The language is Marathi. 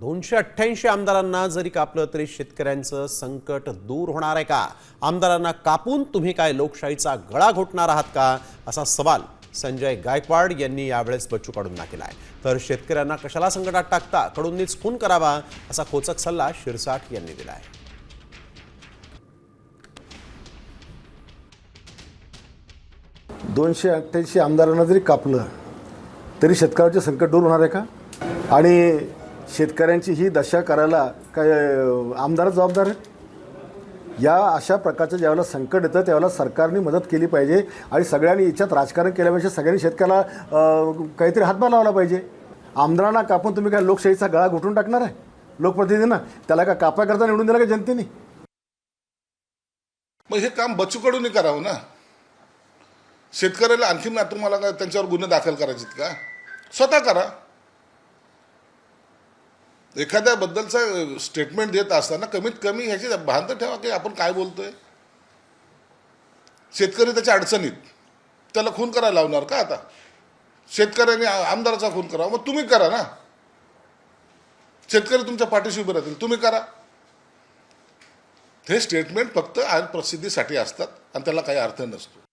दोनशे अठ्ठ्याऐंशी आमदारांना जरी कापलं तरी शेतकऱ्यांचं संकट दूर होणार आहे का? आमदारांना कापून तुम्ही काय लोकशाहीचा गळा घोटणार आहात का? असा सवाल संजय गायकवाड यांनी यावेळेस बच्चू कडूंना केला आहे तर शेतकऱ्यांना कशाला संकटात टाकता? कडूंनीच खून करावा असा खोचक सल्ला शिरसाट यांनी दिला आहे दोनशे अठ्ठ्याऐंशी आमदारांना जरी कापलं तरी शेतकऱ्याचे संकट दूर होणार आहे का? आणि शेतकऱ्यांची ही दशा करायला काय आमदार जबाबदार आहे या अशा प्रकारचं ज्यावेळेला संकट येतं त्यावेळेला सरकारने मदत केली पाहिजे आणि सगळ्यांनी याच्यात राजकारण केल्यापेक्षा सगळ्यांनी शेतकऱ्याला काहीतरी हातभार लावला पाहिजे. आमदारांना कापून तुम्ही काय लोकशाहीचा गळा घुटून टाकणार आहे? लोकप्रतिनिधींना? त्याला का कापायकरता निवडून दिला का जनतेने? मग हे काम बच्चूकडून करावं ना? शेतकऱ्याला आणखीन ना तुम्हाला काय त्यांच्यावर गुन्हे दाखल करायचे आहेत का? स्वतः करा. एखाद्याबद्दलचं स्टेटमेंट देत असताना कमीत कमी ह्याची भान तर ठेवा की आपण काय बोलतोय? शेतकरी त्याच्या अडचणीत. त्याला खून करायला लावणार का आता? शेतकऱ्याने आमदाराचा खून करा मग तुम्ही करा ना. शेतकरी तुमच्या पाठीशी उभे राहतील. तुम्ही करा. हे स्टेटमेंट फक्त आज प्रसिद्धीसाठी असतात आणि त्याला काही अर्थ नसतो.